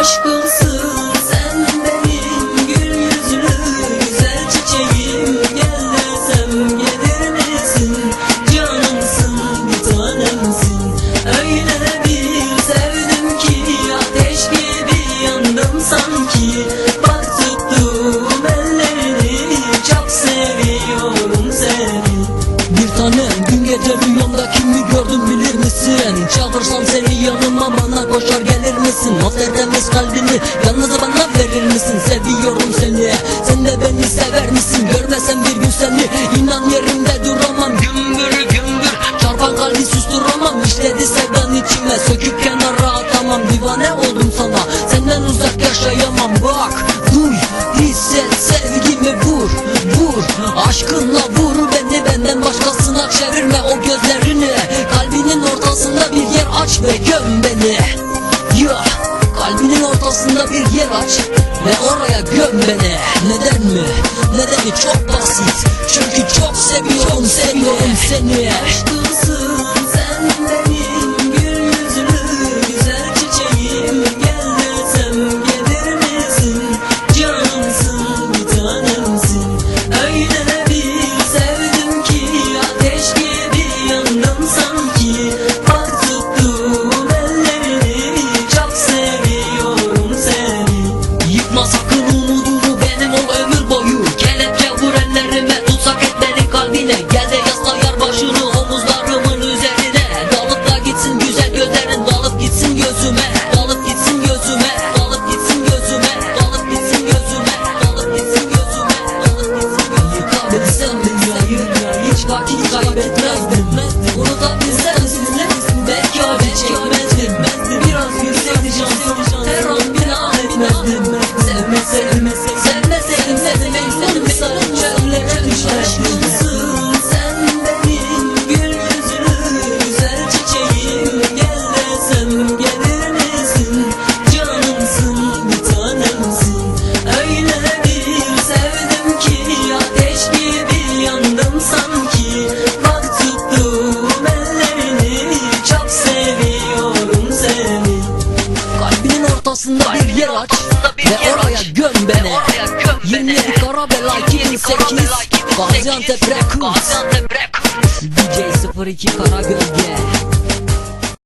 aşkımsın. Sen benim gül yüzlü güzel çiçeğim. Gel gelir misin? Canımsın bir tanemsin. Öyle bir sevdim ki ateş gibi yandım sanki. Bak ellerini çok seviyorum seni. Bir tanem dün gece rüyamda kimi gördüm bilir misin? Çağırsam seni misin? O tertemiz kalbini yalnız bana verir misin? Seviyorum seni. Sen de beni sever misin? Görmesem bir gün seni. İnan yerimde duramam. Gümbür gümbür. Çarpan kalbi susturamam. İşledi sevdan içime. Söküp kenara atamam. Divane oldum sana. Senden uzak yaşayamam. Bak duy hisset sevgimi vur. Vur. Aşkınla vur beni. Benden başkasına çevirme o gözlerini. Kalbinin ortasında bir yer aç ve göm beni Kalbinin ortasında bir yer aç ve oraya göm beni. Neden mi? Nedeni çok basit. Çünkü çok seviyorum seviyorum seni. Aşkımsın yer aç ve oraya göm beni. 27 Karabela 2008 Gaziantep Records. DJ 02 Karagölge